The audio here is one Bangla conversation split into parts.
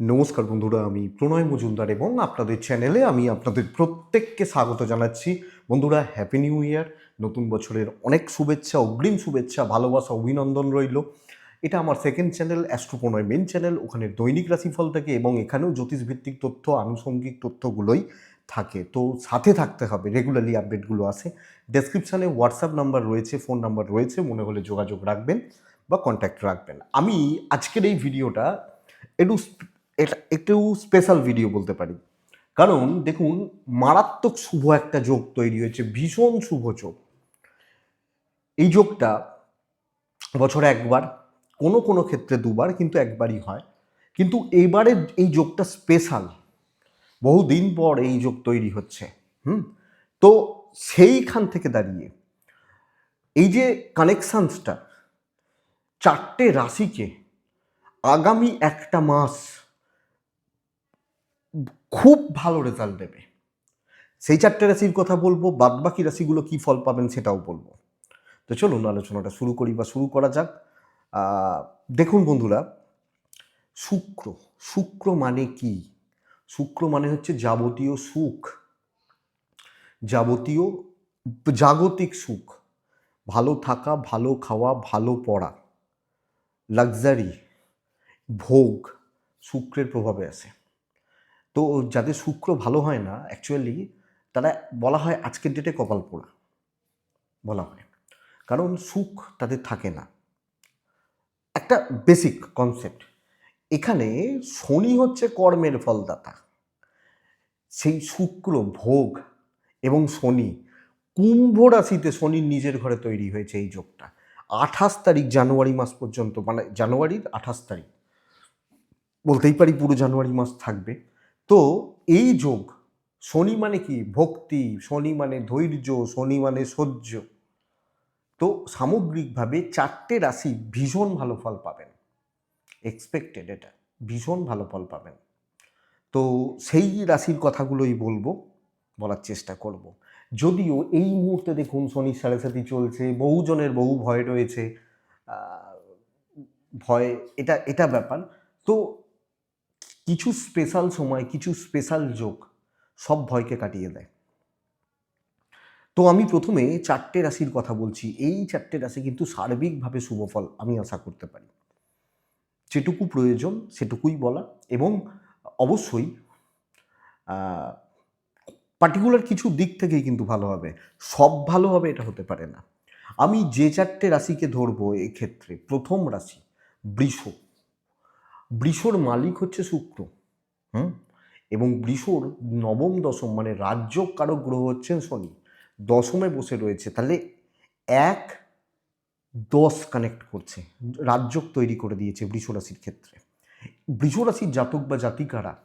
নমস্কার বন্ধুরা, আমি প্রণয় মজুমদার এবং আপনাদের চ্যানেলে আমি আপনাদের প্রত্যেককে স্বাগত জানাচ্ছি। বন্ধুরা হ্যাপি নিউ ইয়ার নতুন বছরের অনেক শুভেচ্ছা, অগ্রিম শুভেচ্ছা, ভালোবাসা, অভিনন্দন রইল। এটা আমার সেকেন্ড চ্যানেল অ্যাস্ট্রোপনয় মেন চ্যানেল ওখানে দৈনিক রাশিফল থাকে এবং এখানেও জ্যোতিষভিত্তিক তথ্য, আনুষঙ্গিক তথ্যগুলোই থাকে। তো সাথে থাকতে হবে রেগুলারলি আপডেটগুলো আসে ডেসক্রিপশানে হোয়াটসঅ্যাপ নাম্বার রয়েছে ফোন নাম্বার রয়েছে, মনে হলে যোগাযোগ রাখবেন বা কন্ট্যাক্ট রাখবেন। আমি আজকের এই ভিডিওটা একটু এটা একটু স্পেশাল ভিডিও বলতে পারি। কারণ দেখুন, মারাত্মক শুভ একটা যোগ তৈরি হয়েছে, ভীষণ শুভ যোগ। এই যোগটা বছরে একবার, কোনো কোনো ক্ষেত্রে দুবার, কিন্তু একবারই হয়। কিন্তু এবারে এই যোগটা স্পেশাল বহুদিন পর এই যোগ তৈরি হচ্ছে, হুম? তো সেইখান থেকে দাঁড়িয়ে এই যে কানেকশানসটা চারটে রাশিকে আগামী একটা মাস খুব ভালো রেজাল্ট দেবে। সেই চারটে রাশির কথা বলব, বাদবাকি রাশিগুলো কি ফল পাবেন সেটাও বলব। তো চলুন আলোচনাটা শুরু করি বা শুরু করা যাক। দেখুন বন্ধুরা, শুক্র শুক্র মানে কি? শুক্র মানে হচ্ছে যাবতীয় সুখ। যাবতীয় জাগতিক সুখ। ভালো থাকা, ভালো খাওয়া, ভালো পড়া। লাক্সারি ভোগ, শুক্রের প্রভাবে আসে। তো যাদের শুক্র ভালো হয় না অ্যাকচুয়ালি তারা বলা হয় আজকের ডেটে কপাল পোড়া। বলা হয়। কারণ সুখ তাদের থাকে না। একটা বেসিক কনসেপ্ট এখানে শনি হচ্ছে কর্মের ফলদাতা। সেই শুক্র ভোগ এবং শনি, কুম্ভ রাশিতে শনির নিজের ঘরে তৈরি হয়েছে এই যোগটা। আঠাশ তারিখ জানুয়ারি মাস পর্যন্ত মানে জানুয়ারির আঠাশ তারিখ। বলতেই পারি পুরো জানুয়ারি মাস থাকবে। তো এই যোগ, শনি মানে কি? ভক্তি, শনি মানে ধৈর্য, শনি মানে সহ্য। তো সামগ্রিকভাবে চারটে রাশি ভীষণ ভালো ফল পাবেন। এক্সপেক্টেড এটা, ভীষণ ভালো ফল পাবেন। তো সেই রাশির কথাগুলোই বলব, বলার চেষ্টা করব। যদিও এই মুহূর্তে দেখুন শনির সাড়ে সাথী চলছে, বহুজনের বহু ভয় রয়েছে। ভয়, এটা এটা ব্যাপার। তো কিছু স্পেশাল সময়, কিছু স্পেশাল যোগ সব ভয়কে কাটিয়ে দেয়। তো আমি প্রথমে চারটে রাশির কথা বলছি। এই চারটে রাশি কিন্তু সার্বিকভাবে শুভ ফল, আমি আশা করতে পারি। যেটুকু প্রয়োজন, সেটুকুই বলা এবং অবশ্যই পার্টিকুলার কিছু দিক থেকেই কিন্তু ভালো হবে। সব ভালো হবে, এটা হতে পারে না। আমি যে চারটে রাশিকে ধরবো এক্ষেত্রে, প্রথম রাশি বৃষ। বৃষর মালিক হচ্ছে শুক্র হুম? এবং বৃষর নবম, দশম মানে রাজ্য কারক গ্রহ হচ্ছেন শনি, দশমে বসে রয়েছে। তাহলে এক দশ কানেক্ট করছে রাজ্যক তৈরি করে দিয়েছে বৃষ রাশির ক্ষেত্রে। বৃষ রাশির জাতক বা জাতিকারা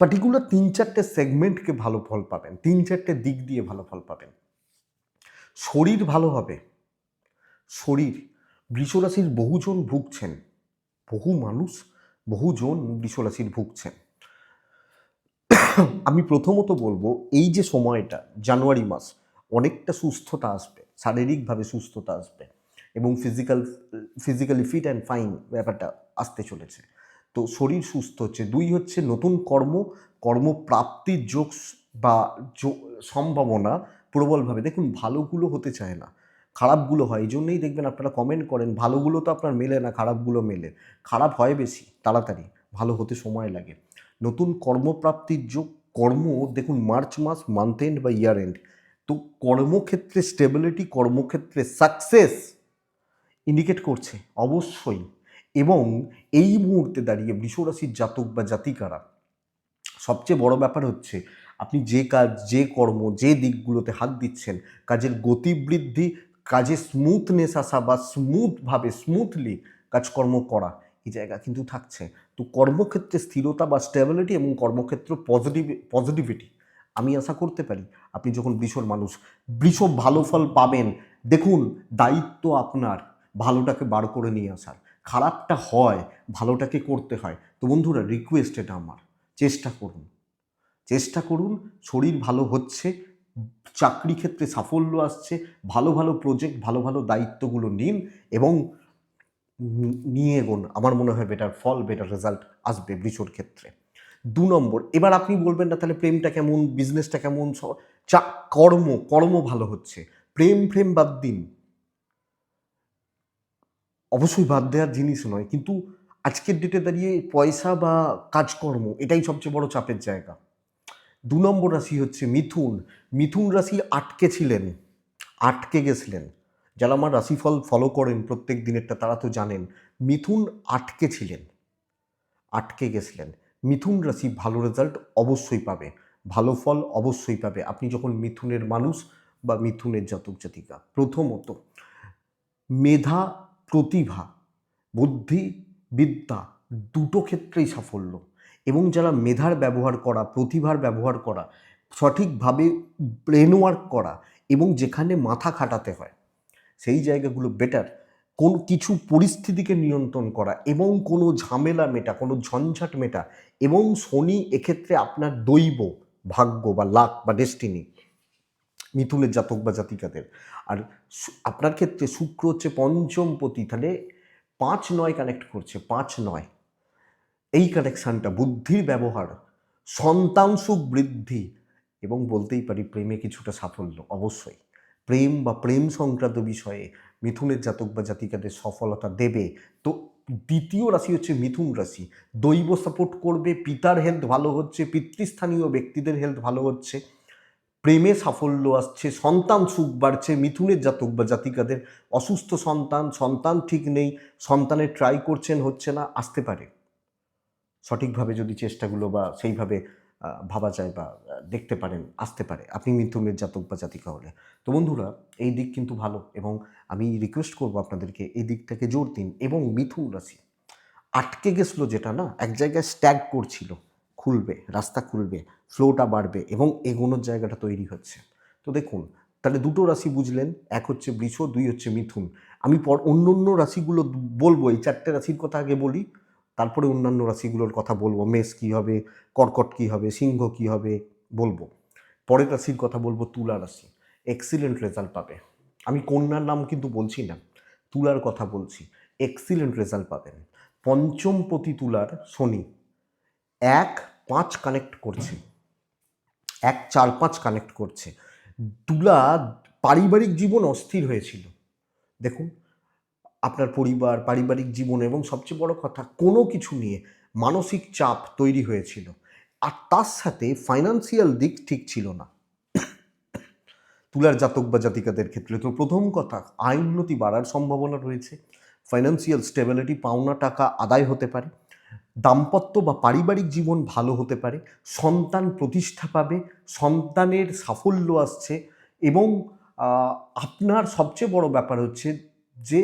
পার্টিকুলার তিন চারটে সেগমেন্টকে ভালো ফল পাবেন, তিন চারটে দিক দিয়ে ভালো ফল পাবেন। শরীর ভালো হবে, শরীর বৃষরাশির বহুজন ভুগছেন বহু মানুষ বহুজন বৃষরাশির ভুগছেন আমি প্রথমত বলব, এই যে সময়টা, জানুয়ারি মাস, অনেকটা সুস্থতা আসবে, শারীরিকভাবে সুস্থতা আসবে এবং physical physically fit and fine ব্যাপারটা আসতে চলেছে। তো শরীর সুস্থ হচ্ছে। দুই হচ্ছে নতুন কর্ম, কর্মপ্রাপ্তির যোগ বা সম্ভাবনা প্রবলভাবে। দেখুন, ভালোগুলো হতে চায় না। খারাপগুলো হয়, এই জন্যই দেখবেন আপনারা কমেন্ট করেন, ভালোগুলো তো আপনার মেলে না, খারাপগুলো মেলে। খারাপ হয় বেশি, তাড়াতাড়ি, ভালো হতে সময় লাগে। নতুন কর্মপ্রাপ্তির যোগ কর্ম, দেখুন মার্চ মাস মান্থ এন্ড বা ইয়ার এন্ড তো কর্মক্ষেত্রে স্টেবিলিটি কর্মক্ষেত্রে সাকসেস ইন্ডিকেট করছে, অবশ্যই। এবং এই মুহূর্তে দাঁড়িয়ে বৃষরাশির জাতক বা জাতিকারা, সবচেয়ে বড় ব্যাপার হচ্ছে, আপনি যে কাজ, যে কর্ম, যে দিকগুলোতে হাত দিচ্ছেন, কাজের গতি বৃদ্ধি কাজে স্মুথনেস আসা বা স্মুথভাবে স্মুথলি কাজকর্ম করা, এই জায়গা কিন্তু থাকছে। তো কর্মক্ষেত্রে স্থিরতা বা স্টেবিলিটি এবং কর্মক্ষেত্র পজিটিভ পজিটিভিটি আমি আশা করতে পারি আপনি যখন বৃষর মানুষ বৃষ ভালো ফল পাবেন, দেখুন দায়িত্ব আপনার, ভালোটাকে বার করে নিয়ে আসার। খারাপটা হয়, ভালোটাকে করতে হয়। তো বন্ধুরা রিকোয়েস্ট এটা আমার। চেষ্টা করুন। চেষ্টা করুন, শরীর ভালো হচ্ছে চাকরি ক্ষেত্রে সাফল্য আসছে, ভালো ভালো প্রজেক্ট ভালো ভালো দায়িত্বগুলো নিন এবং নিয়ে এগোন। আমার মনে হয় বেটার ফল বেটার রেজাল্ট আসবে বৃষর ক্ষেত্রে। দু নম্বর, এবার আপনি বলবেন না তাহলে প্রেমটা কেমন বিজনেসটা কেমন চা, কর্ম কর্ম ভালো হচ্ছে। প্রেম প্রেম বাদ দিন। অবশ্যই বাদ দেওয়ার জিনিস নয়, কিন্তু আজকের ডেটে দাঁড়িয়ে পয়সা বা কাজকর্ম, এটাই সবচেয়ে বড় চাপের জায়গা। দু নম্বর রাশি হচ্ছে মিথুন। মিথুন রাশি আটকে ছিলেন, আটকে গেছিলেন। যারা আমার রাশিফল ফলো করেন প্রত্যেক দিনেরটা তারা তো জানেন, মিথুন আটকে ছিলেন, আটকে গেছিলেন। মিথুন রাশি ভালো রেজাল্ট অবশ্যই পাবে, ভালো ফল অবশ্যই পাবে। আপনি যখন মিথুনের মানুষ বা মিথুনের জাতক জাতিকা, প্রথমত মেধা, প্রতিভা, বুদ্ধি, বিদ্যা দুটো ক্ষেত্রেই সাফল্য। এবং যারা মেধার ব্যবহার করা, প্রতিভার ব্যবহার করা, সঠিকভাবে ব্রেন ওয়ার্ক করা এবং যেখানে মাথা খাটাতে হয়, সেই জায়গাগুলো বেটার কোন কিছু পরিস্থিতিকে নিয়ন্ত্রণ করা এবং কোনো ঝামেলা মেটা, কোনো ঝঞ্ঝাট মেটা এবং শনি এক্ষেত্রে আপনার দৈব ভাগ্য বা লাক বা ডেস্টিনি মিথুনের জাতক বা জাতিকাদের। আর আপনার ক্ষেত্রে শুক্র হচ্ছে পঞ্চম তাহলে পাঁচ নয় কানেক্ট করছে, পাঁচ নয়। এই কানেকশানটা বুদ্ধির ব্যবহার, সন্তান সুখ বৃদ্ধি এবং বলতেই পারি প্রেমে কিছুটা সাফল্য, অবশ্যই। প্রেম বা প্রেম সংক্রান্ত বিষয়ে মিথুনের জাতক বা জাতিকাদের সফলতা দেবে। তো দ্বিতীয় রাশি হচ্ছে মিথুন রাশি। দৈব সাপোর্ট করবে, পিতার হেলথ ভালো হচ্ছে, পিতৃস্থানীয় ব্যক্তিদের হেলথ ভালো হচ্ছে, প্রেমে সাফল্য আসছে, সন্তান সুখ বাড়ছে, মিথুনের জাতক বা জাতিকাদের অসুস্থ সন্তান সন্তান ঠিক নেই, সন্তানের ট্রাই করছেন, হচ্ছে না, আসতে পারে। সঠিকভাবে যদি চেষ্টাগুলো বা সেইভাবে ভাবা যায় বা দেখতে পারেন, আসতে পারে। আপনি মিথুনের জাতক বা জাতিকা হলে। তো বন্ধুরা, এই দিক কিন্তু ভালো এবং আমি রিকোয়েস্ট করব আপনাদেরকে এই দিকটাকে জোর দিন এবং মিথুন রাশি। আটকে গেছিল যেটা না, এক জায়গায় স্ট্যাগ করছিল। খুলবে, রাস্তা খুলবে ফ্লোটা বাড়বে এবং এগোনোর জায়গাটা তৈরি হচ্ছে। তো দেখুন, তাহলে দুটো রাশি বুঝলেন, এক হচ্ছে বৃষ, দুই হচ্ছে মিথুন। আমি পর অন্য অন্য রাশিগুলো বলব, এই চারটে রাশির কথা আগে বলি। তারপরে অন্যান্য রাশিগুলোর কথা বলব। মেষ কী হবে? কর্কট কী হবে? সিংহ কী হবে? বলব। পরের রাশির কথা বলব তুলা রাশি। এক্সিলেন্ট রেজাল্ট পাবে। আমি কন্যার নাম কিন্তু বলছি না, তুলার কথা বলছি। এক্সিলেন্ট রেজাল্ট পাবেন। পঞ্চম পতি তুলার শনি। এক, পাঁচ কানেক্ট করছে। এক, চার, পাঁচ কানেক্ট করছে। তুলা পারিবারিক জীবন অস্থির হয়েছিল। দেখুন আপনার পরিবার, পারিবারিক জীবন এবং সবচেয়ে বড় কথা, কোনো কিছু নিয়ে মানসিক চাপ তৈরি হয়েছিল। আর তার সাথে ফাইনান্সিয়াল দিক ঠিক ছিল না। তুলার জাতক বা জাতিকাদের ক্ষেত্রে তো প্রথম কথা, আয় উন্নতি বাড়ার সম্ভাবনা রয়েছে। ফাইন্যান্সিয়াল স্টেবিলিটি পাওনা টাকা আদায় হতে পারে। দাম্পত্য বা পারিবারিক জীবন ভালো হতে পারে। সন্তান প্রতিষ্ঠা পাবে, সন্তানের সাফল্য আসছে এবং আপনার সবচেয়ে বড় ব্যাপার হচ্ছে যে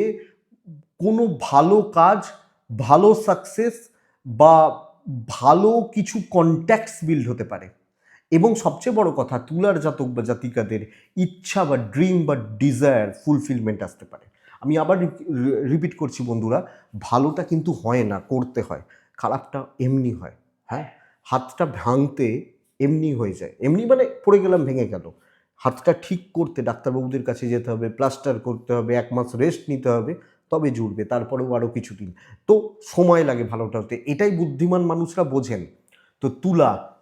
কোনো ভালো কাজ, ভালো সাকসেস বা ভালো কিছু কন্ট্যাক্টস বিল্ড হতে পারে। এবং সবচেয়ে বড় কথা, তুলার জাতক বা জাতিকাদের ইচ্ছা বা ড্রিম বা ডিজায়ার ফুলফিলমেন্ট আসতে পারে। আমি আবার রিপিট করছি বন্ধুরা, ভালোটা কিন্তু হয় না, করতে হয়। খারাপটা এমনি হয় হ্যাঁ? হাতটা ভাঙতে এমনি হয়ে যায়। এমনি মানে পড়ে গেলাম, ভেঙে গেল। হাতটা ঠিক করতে ডাক্তারবাবুদের কাছে যেতে হবে প্লাস্টার করতে হবে, এক মাস রেস্ট নিতে হবে। তবে জুড়বে, তারপরেও আরও কিছুদিন। তো সময় লাগে ভালোটা হতে। এটাই বুদ্ধিমান মানুষরা বোঝেন। তো তুলা,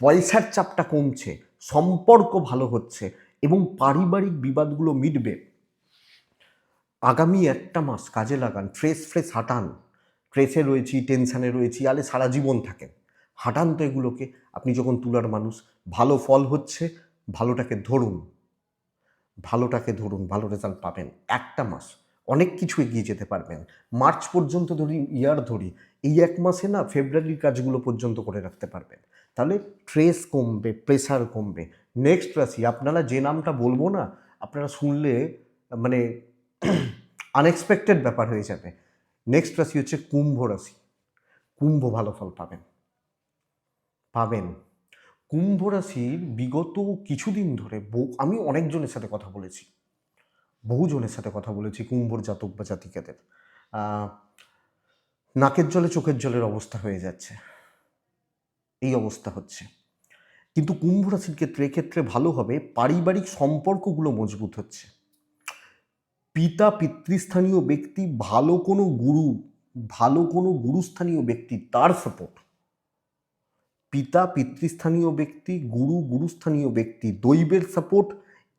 পয়সার চাপটা কমছে, সম্পর্ক ভালো হচ্ছে এবং পারিবারিক বিবাদগুলো মিটবে। আগামী একটা মাস কাজে লাগান, ফ্রেশ ফ্রেশ হাঁটান। ট্রেসে রয়েছি, টেনশানে রয়েছি, আলে সারা জীবন থাকেন। হাঁটান তো এগুলোকে। আপনি যখন তুলার মানুষ, ভালো ফল হচ্ছে, ভালোটাকে ধরুন। ভালোটাকে ধরুন, ভালো রেজাল্ট পাবেন। একটা মাস। অনেক কিছু এগিয়ে যেতে পারবেন। মার্চ পর্যন্ত ধরি, ইয়ার ধরি, এই এক মাসে না ফেব্রুয়ারির কাজগুলো পর্যন্ত করে রাখতে পারবেন। তাহলে ট্রেস কমবে প্রেসার কমবে। নেক্সট রাশি, আপনারা যে নামটা বলব না, আপনারা শুনলে মানে আনএক্সপেক্টেড ব্যাপার হয়ে যাবে। নেক্সট রাশি হচ্ছে কুম্ভ রাশি। কুম্ভ ভালো ফল পাবেন। পাবেন। কুম্ভ রাশির বিগত কিছুদিন ধরে আমি অনেকজনের সাথে কথা বলেছি। বহুজনের সাথে কথা বলেছি, কুম্ভর জাতক বা জাতিকাদের। নাকের জলে চোখের জলের অবস্থা হয়ে যাচ্ছে। এই অবস্থা হচ্ছে। কিন্তু কুম্ভ রাশির ক্ষেত্রে, এক্ষেত্রে ভালো হবে, পারিবারিক সম্পর্কগুলো মজবুত হচ্ছে। পিতা, পিতৃস্থানীয় ব্যক্তি, ভালো কোনো গুরু, ভালো কোনো গুরুস্থানীয় ব্যক্তি, তার সাপোর্ট পিতা, পিতৃস্থানীয় ব্যক্তি, গুরু, গুরুস্থানীয় ব্যক্তি, দৈবের সাপোর্ট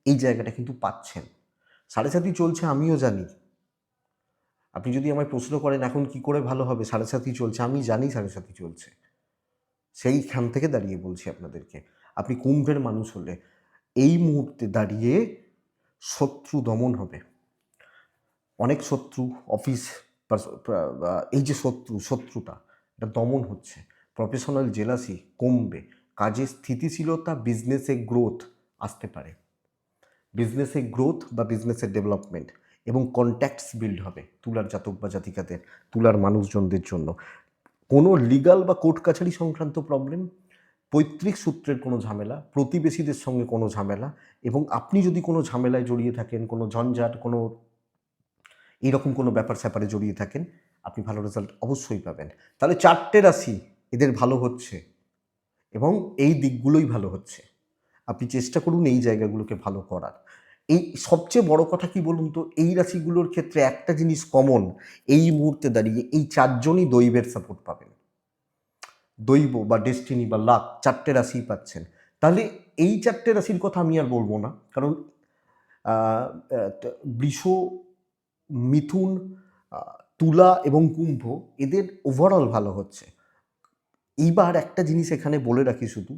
এই জায়গাটা কিন্তু পাচ্ছেন। সাড়ে সাথী চলছে, আমিও জানি। আপনি যদি আমায় প্রশ্ন করেন, এখন কি করে ভালো হবে? সাড়ে সাথী চলছে, আমি জানি সাড়ে সাথী চলছে। সেইখান থেকে দাঁড়িয়ে বলছি আপনাদেরকে, আপনি কুম্ভের মানুষ হলে এই মুহূর্তে দাঁড়িয়ে শত্রু দমন হবে। অনেক শত্রু, অফিস এই যে শত্রু শত্রুটা এটা দমন হচ্ছে। প্রফেশনাল জেলাসি কমবে কাজের স্থিতিশীলতা, বিজনেসে গ্রোথ আসতে পারে। বিজনেসে গ্রোথ বা বিজনেসের ডেভেলপমেন্ট এবং কন্ট্যাক্টস বিল্ড হবে তুলার জাতক বা জাতিকাদের, তুলার মানুষজনদের জন্য। কোনো লিগাল বা কোর্ট কাছারি সংক্রান্ত প্রবলেম পৈতৃক সূত্রের কোনো ঝামেলা, প্রতিবেশীদের সঙ্গে কোনো ঝামেলা এবং আপনি যদি কোনো ঝামেলায় জড়িয়ে থাকেন, কোনো ঝঞ্ঝাট, কোনো এইরকম কোনো ব্যাপার স্যাপারে জড়িয়ে থাকেন, আপনি ভালো রেজাল্ট অবশ্যই পাবেন। তাহলে চারটে রাশি এদের ভালো হচ্ছে এবং এই দিকগুলোই ভালো হচ্ছে। আপনি চেষ্টা করুন এই জায়গাগুলোকে ভালো করার। এই সবচেয়ে বড় কথা কি বলুন তো? এই রাশিগুলোর ক্ষেত্রে একটা জিনিস কমন এই মুহূর্তে দাঁড়িয়ে এই চারজনই দৈবের সাপোর্ট পাবেন। দৈব বা ডেস্টিনি বা লাক চারটে রাশি পাচ্ছেন। তাহলে এই চারটে রাশির কথা আমি আর বলব না। কারণ বৃষ, মিথুন তুলা এবং কুম্ভ এদের ওভারঅল ভালো হচ্ছে। এইবার একটা জিনিস এখানে বলে রাখি শুধু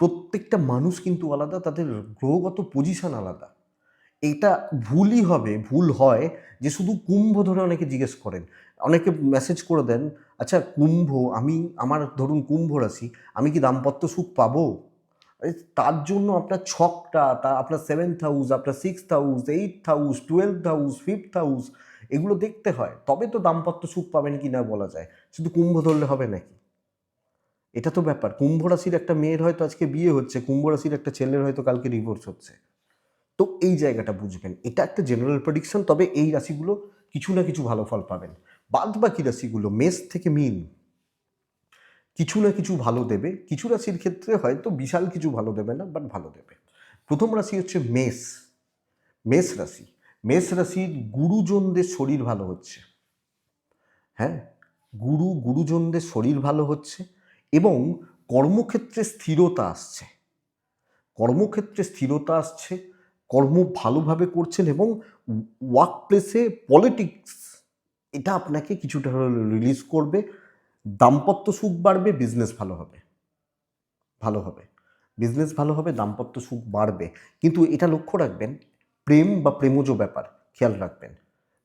প্রত্যেকটা মানুষ কিন্তু আলাদা, তাদের গ্রহগত পজিশন আলাদা। এটা ভুলই হবে, ভুল হয় যে শুধু কুম্ভ ধরে অনেকে জিজ্ঞেস করেন। অনেকে মেসেজ করে দেন আচ্ছা কুম্ভ, আমি, আমার ধরুন কুম্ভ রাশি, আমি কি দাম্পত্য সুখ পাবো? তার জন্য আপনার ছকটা, তা আপনার সেভেন্থ হাউস আপনার sixth house eighth house twelfth house fifth house এগুলো দেখতে হয়। তবে তো দাম্পত্য সুখ পাবেন কি না বলা যায়। শুধু কুম্ভ ধরলে হবে নাকি? এটা তো ব্যাপার। কুম্ভ রাশির একটা মেয়ের হয়তো আজকে বিয়ে হচ্ছে, কুম্ভ রাশির একটা ছেলের হয়তো কালকে ডিভোর্স হচ্ছে। তো এই জায়গাটা বুঝবেন। এটা একটা জেনারেল প্রেডিকশন তবে এই রাশিগুলো কিছু না কিছু ভালো ফল পাবেন। বাদ বাকি রাশিগুলো মেষ থেকে মিন। কিছু না কিছু ভালো দেবে। কিছু রাশির ক্ষেত্রে হয়তো বিশাল কিছু ভালো দেবে না বাট ভালো দেবে। প্রথম রাশি হচ্ছে মেষ। মেষ রাশি। মেষ রাশির গুরুজনদের শরীর ভালো হচ্ছে। হ্যাঁ? গুরু, গুরুজনদের শরীর ভালো হচ্ছে। এবং কর্মক্ষেত্রে স্থিরতা আসছে। কর্মক্ষেত্রে স্থিরতা আসছে, কর্ম ভালোভাবে করছেন এবং ওয়ার্ক প্লেসে পলিটিক্স এটা আপনাকে কিছুটা রিলিজ করবে, দাম্পত্য সুখ বাড়বে বিজনেস ভালো হবে। ভালো হবে। বিজনেস ভালো হবে, দাম্পত্য সুখ বাড়বে। কিন্তু এটা লক্ষ্য রাখবেন, প্রেম বা প্রেমজ ব্যাপার, খেয়াল রাখবেন।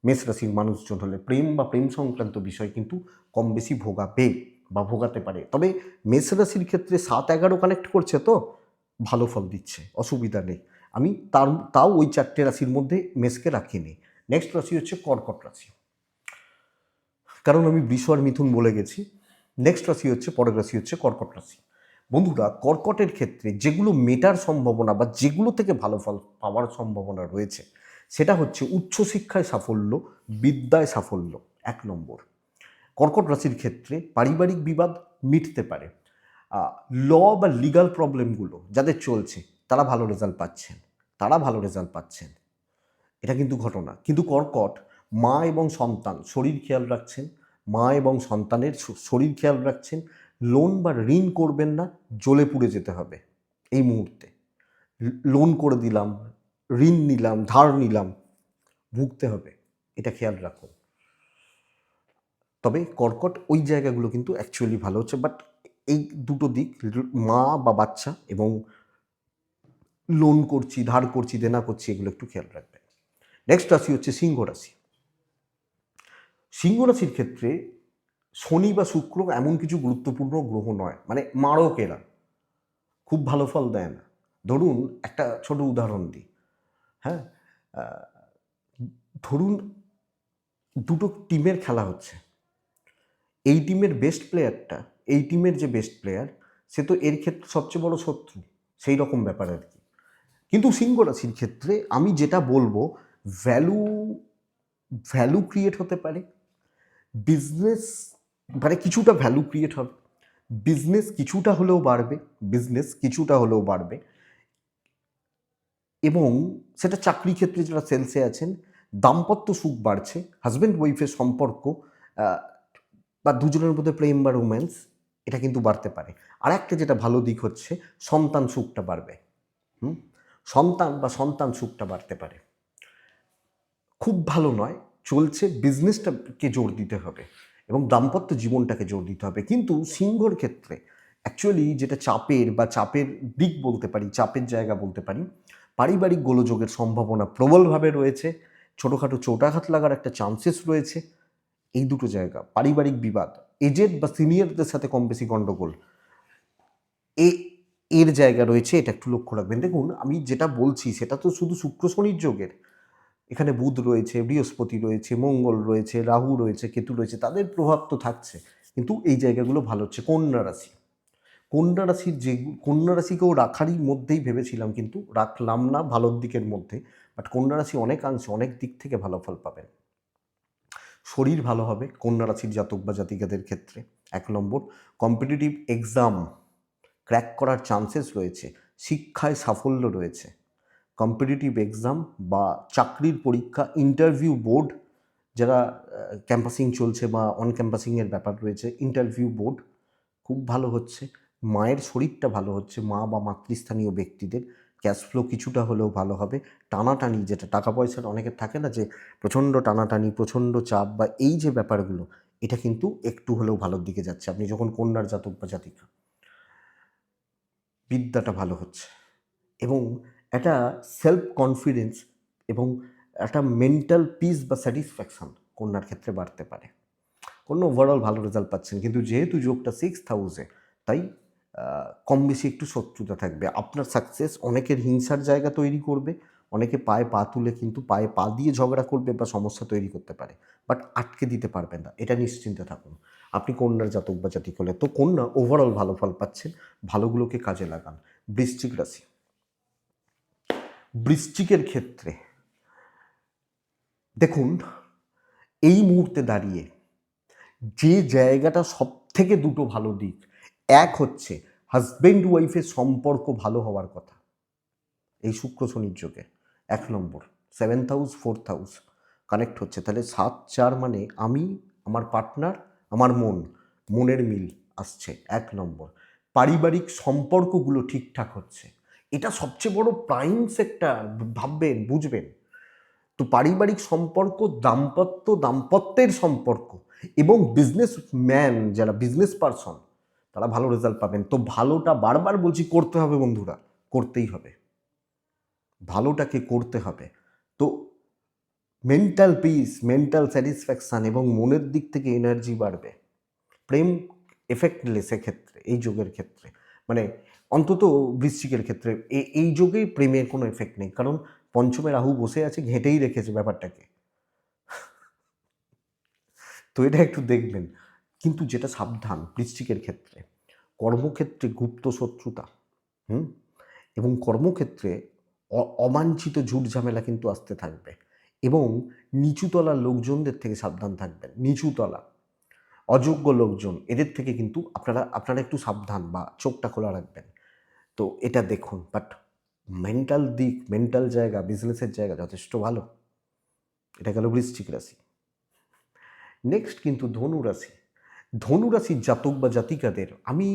মেষ রাশির মানুষজন হলে প্রেম বা প্রেম সংক্রান্ত বিষয় কিন্তু কম বেশি ভোগাবে। বা ভোগাতে পারে। তবে মেষ রাশির ক্ষেত্রে সাত এগারো কানেক্ট করছে তো, ভালো ফল দিচ্ছে, অসুবিধা নেই। আমি তার, তাও ওই চারটে রাশির মধ্যে মেষকে রাখিনি। নেক্সট রাশি হচ্ছে কর্কট রাশি। কারণ আমি বৃষ আর মিথুন বলে গেছি নেক্সট রাশি হচ্ছে, পরের রাশি হচ্ছে কর্কট রাশি। বন্ধুরা, কর্কটের ক্ষেত্রে যেগুলো মেটার সম্ভাবনা বা যেগুলো থেকে ভালো ফল পাওয়ার সম্ভাবনা রয়েছে, সেটা হচ্ছে উচ্চশিক্ষায় সাফল্য, বিদ্যায় সাফল্য, এক নম্বর। কর্কট রাশির ক্ষেত্রে পারিবারিক বিবাদ মিটতে পারে। ল বা লিগাল প্রবলেমগুলো যাদের চলছে, তারা ভালো রেজাল্ট পাচ্ছেন, তারা ভালো রেজাল্ট পাচ্ছেন। এটা কিন্তু ঘটনা। কিন্তু কর্কট মা এবং সন্তান শরীর খেয়াল রাখছেন, মা এবং সন্তানের শরীর খেয়াল রাখছেন লোন বা ঋণ করবেন না, জ্বলে পুড়ে যেতে হবে এই মুহূর্তে। লোন করে দিলাম, ঋণ নিলাম, ধার নিলাম, ভুগতে হবে, এটা খেয়াল রাখুন। তবে কর্কট ওই জায়গাগুলো কিন্তু অ্যাকচুয়ালি ভালো হচ্ছে বাট এই দুটো দিক, মা বা বাচ্চা এবং লোন করছি, ধার করছি, দেনা করছি, এগুলো একটু খেয়াল রাখবেন। নেক্সট রাশি হচ্ছে সিংহ রাশি। সিংহ রাশির ক্ষেত্রে শনি বা শুক্র এমন কিছু গুরুত্বপূর্ণ গ্রহ নয় মানে মারকেরা খুব ভালো ফল দেয় না। ধরুন, একটা ছোট উদাহরণ দিই। হ্যাঁ ধরুন, দুটো টিমের খেলা হচ্ছে। এই টিমের বেস্ট প্লেয়ারটা এই টিমের যে বেস্ট প্লেয়ার সে তো এর ক্ষেত্রে সবচেয়ে বড় শত্রু। সেই রকম ব্যাপার আর কি। কিন্তু সিংহ রাশির ক্ষেত্রে আমি যেটা বলব ভ্যালু ভ্যালু ক্রিয়েট হতে পারে। বিজনেস মানে কিছুটা ভ্যালু ক্রিয়েট হবে। বিজনেস কিছুটা হলেও বাড়বে বিজনেস কিছুটা হলেও বাড়বে। এবং সেটা চাকরি ক্ষেত্রে যারা সেলসে আছেন, দাম্পত্য সুখ বাড়ছে। হাজব্যান্ড ওয়াইফের সম্পর্ক বা দুজনের মধ্যে প্রেম বা রোম্যান্স এটা কিন্তু বাড়তে পারে। আর একটা যেটা ভালো দিক হচ্ছে, সন্তান সুখটা বাড়বে। হুম? সন্তান বা সন্তান সুখটা বাড়তে পারে। খুব ভালো নয়, চলছে বিজনেসটাকে জোর দিতে হবে এবং দাম্পত্য জীবনটাকে জোর দিতে হবে। কিন্তু সিংহর ক্ষেত্রে অ্যাকচুয়ালি যেটা চাপের বা চাপের দিক বলতে পারি, চাপের জায়গা বলতে পারি, পারিবারিক গোলযোগের সম্ভাবনা প্রবলভাবে রয়েছে। ছোটোখাটো চোটাঘাত লাগার একটা চান্সেস রয়েছে। এই দুটো জায়গা, পারিবারিক বিবাদ এজেড বা সিনিয়রদের সাথে কম বেশি গণ্ডগোল এ, এর জায়গা রয়েছে, এটা একটু লক্ষ্য রাখবেন। দেখুন, আমি যেটা বলছি, সেটা তো শুধু শুক্র শনির যোগের। এখানে বুধ রয়েছে, বৃহস্পতি রয়েছে, মঙ্গল রয়েছে, রাহু রয়েছে, কেতু রয়েছে, তাদের প্রভাব তো থাকছে। কিন্তু এই জায়গাগুলো ভালো হচ্ছে, কন্যা রাশি। কন্যা রাশির যে, কন্যা রাশিকেও রাখারই মধ্যেই ভেবেছিলাম, কিন্তু রাখলাম না, ভালোর দিকের মধ্যে। বাট কন্যা রাশি অনেকাংশে অনেক দিক থেকে ভালো ফল পাবেন। শরীর ভালো হবে কন্যা রাশির জাতক বা জাতিকাদের ক্ষেত্রে। এক নম্বর কম্পিটিটিভ এক্সাম ক্র্যাক করার চান্সেস রয়েছে, শিক্ষায় সাফল্য রয়েছে। কম্পিটিটিভ এক্সাম বা চাকরির পরীক্ষা ইন্টারভিউ বোর্ড যারা ক্যাম্পাসিং চলছে বা অন ক্যাম্পাসিংয়ের ব্যাপার রয়েছে ইন্টারভিউ বোর্ড খুব ভালো হচ্ছে। মায়ের শরীরটা ভালো হচ্ছে, মা বা মাতৃস্থানীয় ব্যক্তিদের। ক্যাশ ফ্লো কিছুটা হলেও ভালো হবে। টানাটানি যেটা টাকা পয়সার অনেকের থাকে না যে প্রচণ্ড টানাটানি, প্রচণ্ড চাপ বা এই যে ব্যাপারগুলো, এটা কিন্তু একটু হলেও ভালোর দিকে যাচ্ছে। আপনি যখন কন্যার জাতক বা জাতিকা, বিদ্যাটা ভালো হচ্ছে এবং একটা সেলফ কনফিডেন্স এবং একটা মেন্টাল পিস বা স্যাটিসফ্যাকশন কন্যার ক্ষেত্রে বাড়তে পারে। কোনো ওভারঅল ভালো রেজাল্ট পাচ্ছেন, কিন্তু যেহেতু যোগটা সিক্স হাউসে তাই কম বেশি একটু শত্রুতা থাকবে। আপনার সাকসেস অনেকের হিংসার জায়গা তৈরি করবে, অনেকে পায়ে পা তুলে কিন্তু পায়ে পা দিয়ে ঝগড়া করবে বা সমস্যা তৈরি করতে পারে বাট আটকে দিতে পারবেন না। এটা নিশ্চিন্তে থাকুন। আপনি কন্যার জাতক বা জাতিক হলে তো কন্যা ওভারঅল ভালো ফল পাচ্ছেন, ভালোগুলোকে কাজে লাগান। বৃশ্চিক রাশি। বৃশ্চিকের ক্ষেত্রে দেখুন, এই মুহূর্তে দাঁড়িয়ে যে জায়গাটা সব থেকে দুটো ভালো দিক এক হচ্ছে হাজব্যান্ড ওয়াইফের সম্পর্ক ভালো হওয়ার কথা। এই শুক্র শনির যোগে এক নম্বর seventh house fourth house connect হচ্ছে। তাহলে সাত, চার মানে আমি, আমার পার্টনার আমার মন, মনের মিল আসছে এক নম্বর। পারিবারিক সম্পর্কগুলো ঠিকঠাক হচ্ছে। এটা সবচেয়ে বড় প্রাইম সেক্টর ভাববেন, বুঝবেন। তো পারিবারিক সম্পর্ক, দাম্পত্য, দাম্পত্যের সম্পর্ক এবং বিজনেস ম্যান যারা বিজনেস পারসন তারা ভালো রেজাল্ট পাবেন। তো ভালোটা বারবার বলছি করতে হবে বন্ধুরা, করতেই হবে। ভালোটাকে করতে হবে। তো মেন্টাল পিস মেন্টাল স্যাটিসফ্যাকশান এবং মনের দিক থেকে এনার্জি বাড়বে। প্রেম এফেক্টলেস ক্ষেত্রে এই যোগের ক্ষেত্রে। মানে অন্তত বৃশ্চিকের ক্ষেত্রে এই যোগেই প্রেমের কোনো এফেক্ট নেই। কারণ পঞ্চমে রাহু বসে আছে, ঘেঁটেই রেখেছে ব্যাপারটাকে। তো এটা একটু দেখবেন। কিন্তু যেটা সাবধান বৃশ্চিকের ক্ষেত্রে, কর্মক্ষেত্রে গুপ্ত শত্রুতা, হুম? এবং কর্মক্ষেত্রে অ- অবাঞ্ছিত ঝুট ঝামেলা কিন্তু আসতে থাকবে এবং নিচুতলার লোকজনদের থেকে সাবধান থাকবেন, নিচুতলা, অযোগ্য লোকজন, এদের থেকে কিন্তু আপনারা আপনারা একটু সাবধান বা চোখটা খোলা রাখবেন। তো এটা দেখুন বাট মেন্টাল দিক মেন্টাল জায়গা বিজনেসের জায়গা যথেষ্ট ভালো। এটা গেল বৃশ্চিক রাশি। নেক্সট কিন্তু ধনু রাশি। ধনু রাশির জাতক বা জাতিকাদের, আমি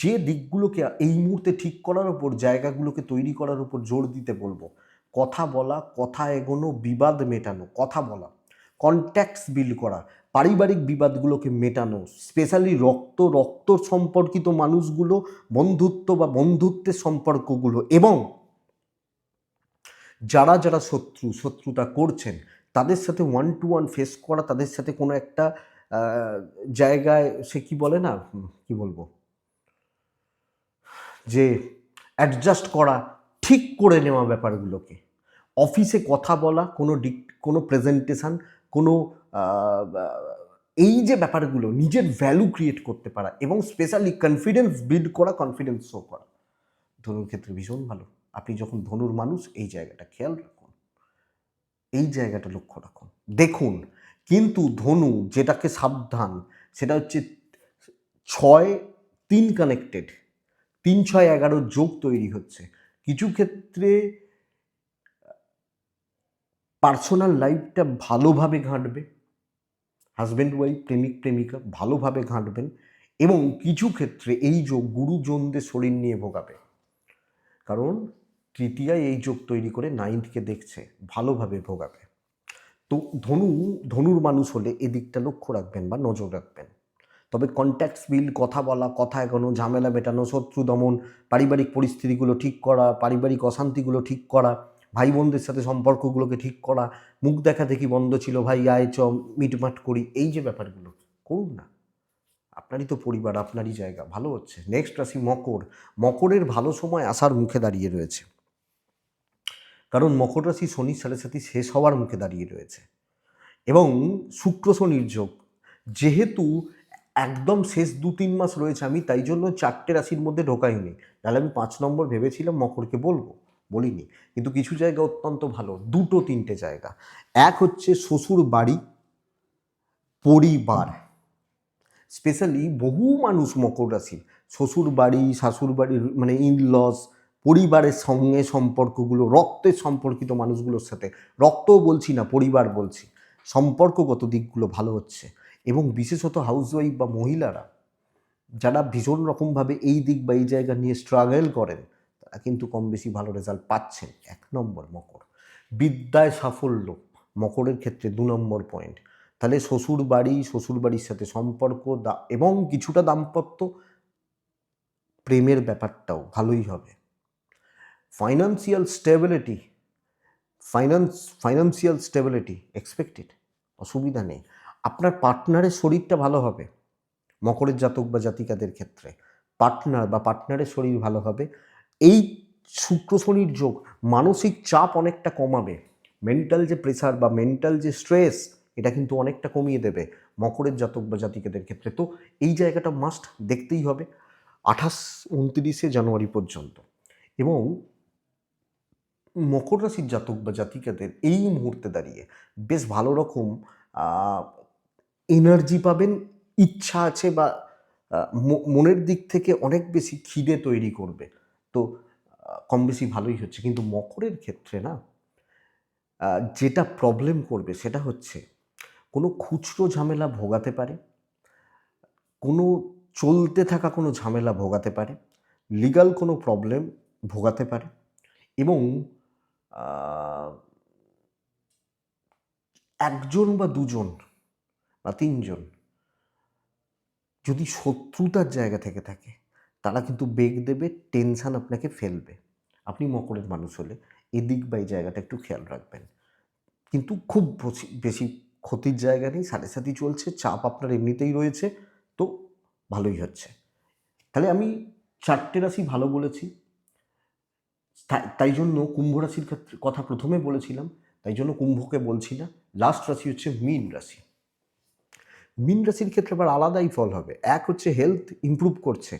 যে দিকগুলোকে এই মুহূর্তে ঠিক করার উপর, জায়গাগুলোকে তৈরি করার উপর জোর দিতে বলব। কথা বলা, কথা এগোনো, বিবাদ মেটানো, কথা বলা কন্ট্যাক্টস বিল্ড করা, পারিবারিক বিবাদগুলোকে মেটানো স্পেশালি রক্ত রক্ত সম্পর্কিত মানুষগুলো, বন্ধুত্ব বা বন্ধুত্বের সম্পর্কগুলো এবং যারা যারা শত্রু, শত্রুতা করছেন, তাদের সাথে ওয়ান টু ওয়ান ফেস করা, তাদের সাথে কোনো একটা জায়গায় সে কি বলে না কি বলব? যে অ্যাডজাস্ট করা, ঠিক করে নেওয়া ব্যাপারগুলোকে। অফিসে কথা বলা, কোনো ডিক কোনো প্রেজেন্টেশন কোনো এই যে ব্যাপারগুলো, নিজের ভ্যালু ক্রিয়েট করতে পারা এবং স্পেশালি কনফিডেন্স বিল্ড করা কনফিডেন্স শো করা। ধনুর ক্ষেত্রে ভীষণ ভালো। আপনি যখন ধনুর মানুষ, এই জায়গাটা খেয়াল রাখুন। এই জায়গাটা লক্ষ্য রাখুন। দেখুন, কিন্তু ধনু যেটাকে সাবধান, সেটা হচ্ছে ছয়, তিন কানেক্টেড তিন, ছয়, এগারো যোগ তৈরি হচ্ছে। কিছু ক্ষেত্রে পার্সোনাল লাইফটা ভালোভাবে ঘাঁটবে হাজব্যান্ড ওয়াইফ প্রেমিক, প্রেমিকা ভালোভাবে ঘাঁটবেন এবং কিছু ক্ষেত্রে এই যোগ গুরুজনদের শরীর নিয়ে ভোগাবে। কারণ তৃতীয়ায় এই যোগ তৈরি করে নাইন্থকে দেখছে, ভালোভাবে ভোগাবে। তো ধনু, ধনুর মানুষ হলে এদিকটা লক্ষ্য রাখবেন বা নজর রাখবেন। তবে কন্ট্যাক্টস বিল কথা বলা, কথা এগোনো, ঝামেলা মেটানো, শত্রু দমন, পারিবারিক পরিস্থিতিগুলো ঠিক করা, পারিবারিক অশান্তিগুলো ঠিক করা, ভাই বোনদের সাথে সম্পর্কগুলোকে ঠিক করা, মুখ দেখা দেখি বন্ধ ছিল, ভাই আয় চ, মিটমাট করি, এই যে ব্যাপারগুলো, করুন না। আপনারই তো পরিবার, আপনারই জায়গা, ভালো হচ্ছে। নেক্সট রাশি মকর। মকরের ভালো সময় আসার মুখে দাঁড়িয়ে রয়েছে। কারণ মকর রাশি শনির সাথে সাথে শেষ হওয়ার মুখে দাঁড়িয়ে রয়েছে। এবং শুক্র শনির যোগ, যেহেতু একদম শেষ দু তিন মাস রয়েছে, আমি তাই জন্য চারটে রাশির মধ্যে ঢোকাইনি। তাহলে আমি পাঁচ নম্বর ভেবেছিলাম মকরকে বলব, বলিনি। কিন্তু কিছু জায়গা অত্যন্ত ভালো, দুটো তিনটে জায়গা। এক হচ্ছে শ্বশুর বাড়ি, পরিবার। স্পেশালি বহু মানুষ মকর রাশির, শ্বশুর বাড়ি শাশুর বাড়ির মানে ইন লস পরিবারের সঙ্গে সম্পর্কগুলো রক্তের সম্পর্কিত মানুষগুলোর সাথে, রক্তও বলছি না, পরিবার বলছি, সম্পর্কগত দিকগুলো ভালো হচ্ছে। এবং বিশেষত হাউসওয়াইফ বা মহিলারা, যারা ভীষণ রকমভাবে এই দিক বা এই জায়গা নিয়ে স্ট্রাগল করেন, তারা কিন্তু কম বেশি ভালো রেজাল্ট পাচ্ছেন। এক নম্বর মকর। বিদ্যায় সাফল্য, মকরের ক্ষেত্রে দু নম্বর পয়েন্ট তাহলে শ্বশুর বাড়ি শ্বশুর বাড়ির সাথে সম্পর্ক এবং কিছুটা দাম্পত্য, প্রেমের ব্যাপারটাও ভালোই হবে। Financial stability finance financial stability expected অসুবিধা নেই। আপনার পার্টনারের শরীরটা ভালো হবে, মকরের জাতক বা জাতিকাদের ক্ষেত্রে। পার্টনার বা পার্টনারের শরীর ভালো হবে। এই শুক্র শনির যোগ মানসিক চাপ অনেকটা কমাবে। মেন্টাল যে প্রেসার বা মেন্টাল যে স্ট্রেস এটা কিন্তু অনেকটা কমিয়ে দেবে মকরের জাতক বা জাতিকাদের ক্ষেত্রে। তো এই জায়গাটা মাস্ট দেখতেই হবে। আঠাশ, উনত্রিশে জানুয়ারি পর্যন্ত। এবং মকর রাশির জাতক বা জাতিকাদের এই মুহূর্তে দাঁড়িয়ে বেশ ভালো রকম এনার্জি পাবেন, ইচ্ছা আছে বা মনের দিক থেকে অনেক বেশি খিদে তৈরি করবে। তো কম বেশি ভালোই হচ্ছে। কিন্তু মকরের ক্ষেত্রে না যেটা প্রবলেম করবে সেটা হচ্ছে কোনো খুচরো ঝামেলা ভোগাতে পারে, কোনো চলতে থাকা কোনো ঝামেলা ভোগাতে পারে লিগাল কোনো প্রবলেম ভোগাতে পারে এবং একজন বা দুজন বা তিনজন যদি শত্রুতার জায়গা থেকে থাকে, তারা কিন্তু বেগ দেবে, টেনশন আপনাকে ফেলবে। আপনি মকরের মানুষ হলে এদিক বা এই জায়গাটা একটু খেয়াল রাখবেন। কিন্তু খুব বেশি- ক্ষতির জায়গা নেই সাড়ে সাথী চলছে, চাপ আপনার এমনিতেই রয়েছে, তো ভালোই হচ্ছে। তাহলে আমি চারটে রাশি ভালো বলেছি। তাই- জন্য কুম্ভ রাশির ক্ষেত্রে, কথা প্রথমে বলেছিলাম, তাই জন্য কুম্ভকে বলছি না। লাস্ট রাশি হচ্ছে মীন রাশি। মীন রাশির ক্ষেত্রে আবার আলাদাই ফল হবে। এক হচ্ছে হেলথ ইমপ্রুভ করছে।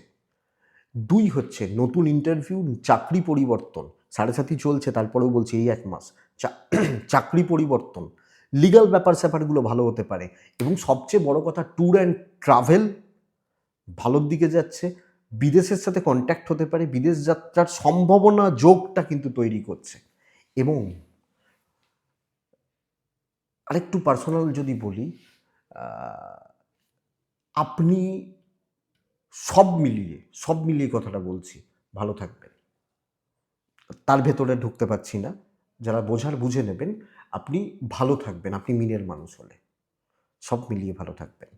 দুই হচ্ছে নতুন ইন্টারভিউ চাকরি পরিবর্তন। সাড়ে সাথী চলছে, তারপরেও বলছি এই এক মাস। চাকরি পরিবর্তন। লিগাল ব্যাপার স্যাপারগুলো ভালো হতে পারে। এবং সবচেয়ে বড় কথা ট্যুর অ্যান্ড ট্রাভেল ভালোর দিকে যাচ্ছে। বিদেশের সাথে কন্ট্যাক্ট হতে পারে, বিদেশ যাত্রার সম্ভাবনা যোগটা কিন্তু তৈরি করছে। এবং আরেকটু পার্সোনাল যদি বলি আপনি সব মিলিয়ে সব মিলিয়ে কথাটা বলছি, ভালো থাকবেন। তার ভেতরে ঢুকতে পারছি না। যারা বোঝার বুঝে নেবেন, আপনি ভালো থাকবেন, আপনি মিনের মানুষ হলে। সব মিলিয়ে ভালো থাকবেন।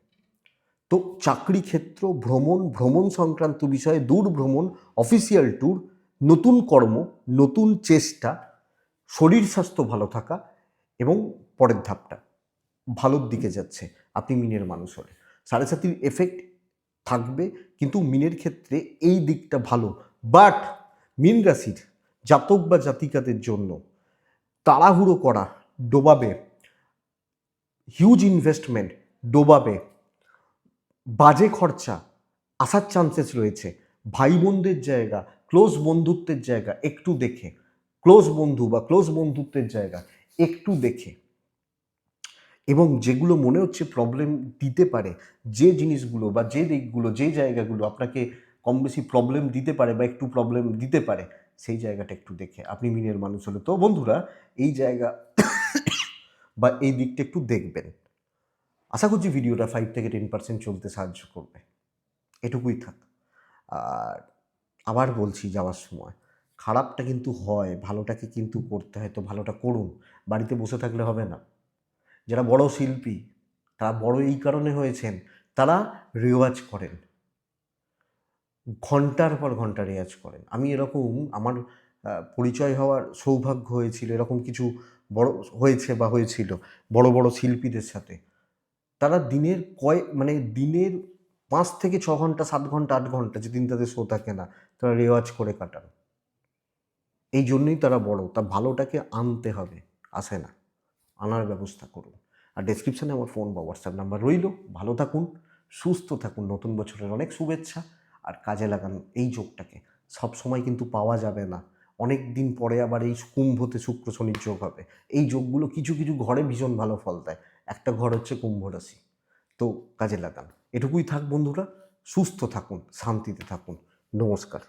তো চাকরি ক্ষেত্র, ভ্রমণ ভ্রমণ সংক্রান্ত বিষয়ে দূর ভ্রমণ অফিসিয়াল ট্যুর নতুন কর্ম, নতুন চেষ্টা, শরীর স্বাস্থ্য ভালো থাকা এবং পরের ধাপটা, ভালোর দিকে যাচ্ছে। আপনি মিনের মানুষ হলে। সাড়ে সাতির এফেক্ট থাকবে, কিন্তু মিনের ক্ষেত্রে এই দিকটা ভালো। বাট মিন রাশির জাতক বা জাতিকাদের জন্য তাড়াহুড়ো করা, ডোবাবে। Huge investment ডোবাবে। বাজে খরচা, আসার চান্সেস রয়েছে। ভাই বোনদের জায়গা ক্লোজ বন্ধুত্বের জায়গা, একটু দেখে। ক্লোজ বন্ধু বা ক্লোজ বন্ধুত্বের জায়গা, একটু দেখে। এবং যেগুলো মনে হচ্ছে প্রবলেম দিতে পারে, যে জিনিসগুলো বা যে দিকগুলো, যে জায়গাগুলো আপনাকে কম বেশি প্রবলেম দিতে পারে বা একটু প্রবলেম দিতে পারে, সেই জায়গাটা একটু দেখে। আপনি মিনের মানুষ হলে তো বন্ধুরা, এই জায়গা বা এই দিকটা একটু দেখবেন। আশা করছি ভিডিওটা ফাইভ থেকে টেন পার্সেন্ট চলতে সাহায্য করবে। এটুকুই থাক। আর আবার বলছি যাওয়ার সময়, খারাপটা কিন্তু হয়, ভালোটাকে কিন্তু করতে হয়, তো ভালোটা করুন। বাড়িতে বসে থাকলে হবে না। যারা বড় শিল্পী, তারা বড় এই কারণে হয়েছেন, তারা রেওয়াজ করেন। ঘণ্টার পর ঘণ্টা রেওয়াজ করেন। আমি এরকম আমার পরিচয় হওয়ার সৌভাগ্য হয়েছিল, এরকম কিছু বড় হয়েছে বা হয়েছিল, বড় বড় শিল্পীদের সাথে। তারা দিনের কয় মানে দিনের পাঁচ থেকে ছ ঘণ্টা, সাত ঘণ্টা, আট ঘণ্টা যেদিন তাদের শো থাকে না, তারা রেওয়াজ করে কাটান। এই জন্যই তারা বড়। তা ভালোটাকে আনতে হবে, আসে না। আনার ব্যবস্থা করুন। আর ডেসক্রিপশানে আমার ফোন বা হোয়াটসঅ্যাপ নাম্বার রইল। ভালো থাকুন, সুস্থ থাকুন। নতুন বছরের অনেক শুভেচ্ছা আর কাজে লাগান এই যোগটাকে। সব সময় কিন্তু পাওয়া যাবে না। অনেক দিন পরে আবার এই কুম্ভতে শুক্র শনির যোগ হবে। এই যোগগুলো কিছু কিছু ঘরে ভীষণ ভালো ফল দেয়। একটা ঘর হচ্ছে কুম্ভ রাশি। তো কাজে লাগান। এটুকুই থাক বন্ধুরা, সুস্থ থাকুন, শান্তিতে থাকুন। নমস্কার।